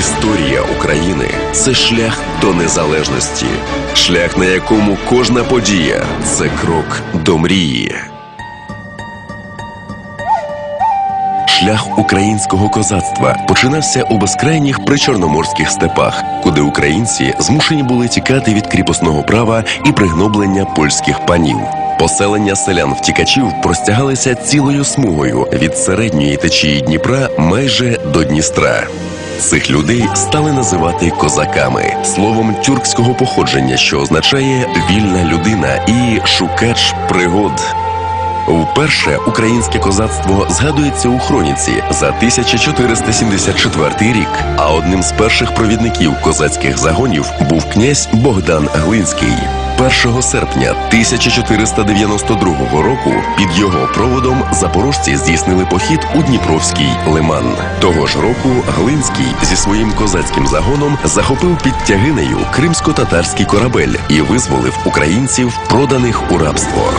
Історія України це шлях до незалежності, шлях, на якому кожна подія це крок до мрії. Шлях українського козацтва починався у безкрайніх причорноморських степах, куди українці змушені були тікати від кріпосного права і пригноблення польських панів. Поселення селян-втікачів простягалися цілою смугою від середньої течії Дніпра майже до Дністра. Цих людей стали називати козаками словом тюркського походження, що означає вільна людина і шукач пригод. Вперше українське козацтво згадується у хроніці за 1474 рік. А одним з перших провідників козацьких загонів був князь Богдан Глинський. 1 серпня 1492 року під його проводом запорожці здійснили похід у Дніпровський лиман. Того ж року Глинський зі своїм козацьким загоном захопив під тягинею кримсько-татарський корабель і визволив українців, проданих у рабство.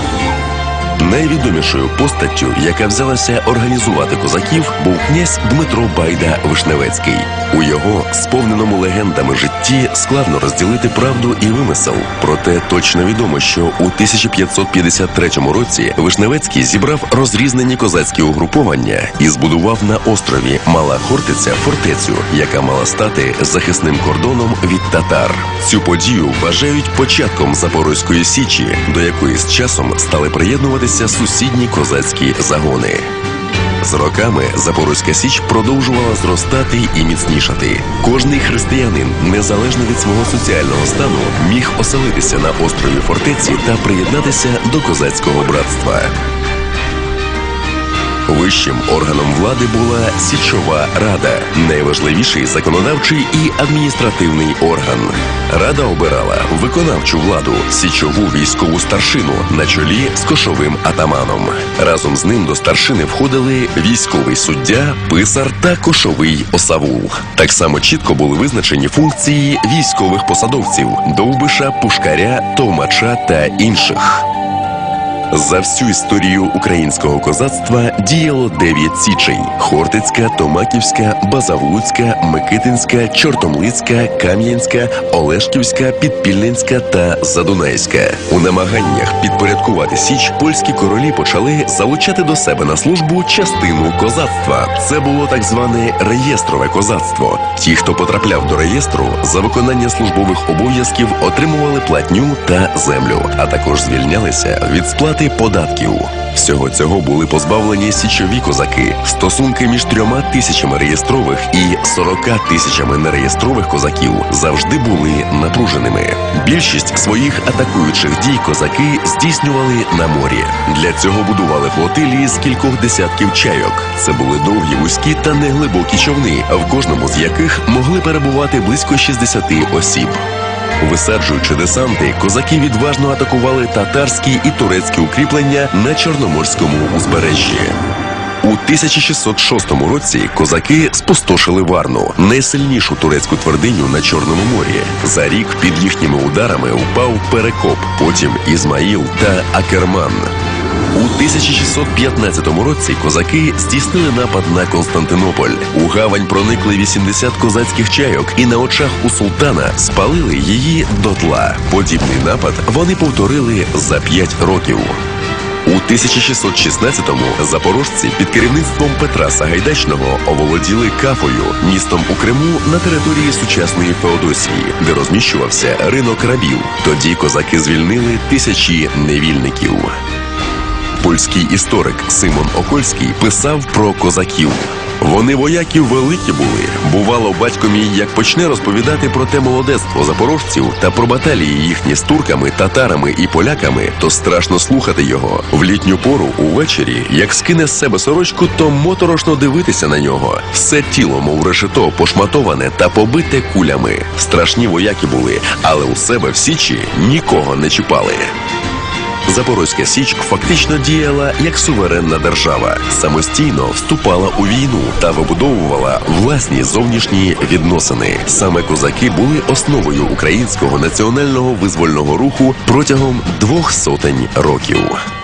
Найвідомішою постаттю, яка взялася організувати козаків, був князь Дмитро Байда Вишневецький. У його сповненому легендами житті складно розділити правду і вимисел. Проте точно відомо, що у 1553 році Вишневецький зібрав розрізнені козацькі угруповання і збудував на острові Мала Хортиця фортецю, яка мала стати захисним кордоном від татар. Цю подію вважають початком Запорозької січі, до якої з часом стали приєднуватися сусідні козацькі загони. З роками Запорозька Січ продовжувала зростати і міцнішати. Кожний християнин, незалежно від свого соціального стану, міг оселитися на острові фортеці та приєднатися до козацького братства. Вищим органом влади була Січова Рада, найважливіший законодавчий і адміністративний орган. Рада обирала виконавчу владу, січову військову старшину на чолі з кошовим атаманом. Разом з ним до старшини входили військовий суддя, писар та кошовий осавул. Так само чітко були визначені функції військових посадовців довбиша, пушкаря, товмача та інших. За всю історію українського козацтва діяло дев'ять січей: Хортицька, Томаківська, Базавлуцька, Микитинська, Чортомлицька, Кам'янська, Олешківська, Підпільненська та Задунайська. У намаганнях підпорядкувати січ польські королі почали залучати до себе на службу частину козацтва. Це було так зване реєстрове козацтво. Ті, хто потрапляв до реєстру, за виконання службових обов'язків отримували платню та землю, а також звільнялися від сплати податків. Всього цього були позбавлені січові козаки. Стосунки між трьома тисячами реєстрових і 40 тисячами нереєстрових козаків завжди були напруженими. Більшість своїх атакуючих дій козаки здійснювали на морі. Для цього будували флотилії з кількох десятків чайок. Це були довгі, вузькі та неглибокі човни, в кожному з яких могли перебувати близько 60 осіб. Висаджуючи десанти, козаки відважно атакували татарські і турецькі укріплення на Чорноморському узбережжі. У 1606 році козаки спустошили Варну, найсильнішу турецьку твердиню на Чорному морі. За рік під їхніми ударами впав Перекоп, потім Ізмаїл та Акерман. У 1615 році козаки здійснили напад на Константинополь. У гавань проникли 80 козацьких чайок і на очах у султана спалили її дотла. Подібний напад вони повторили за 5 років. У 1616-му запорожці під керівництвом Петра Сагайдачного оволоділи Кафою, містом у Криму на території сучасної Феодосії, де розміщувався ринок рабів. Тоді козаки звільнили тисячі невільників. Польський історик Симон Окольський писав про козаків. Вони вояків великі були. Бувало, батько мій, як почне розповідати про те молодецтво запорожців та про баталії їхні з турками, татарами і поляками, то страшно слухати його. В літню пору увечері, як скине з себе сорочку, то моторошно дивитися на нього. Все тіло, мов решето, пошматоване та побите кулями. Страшні вояки були, але у себе в січі нікого не чіпали. Запорозька Січ фактично діяла як суверенна держава, самостійно вступала у війну та вибудовувала власні зовнішні відносини. Саме козаки були основою українського національного визвольного руху протягом двох сотень років.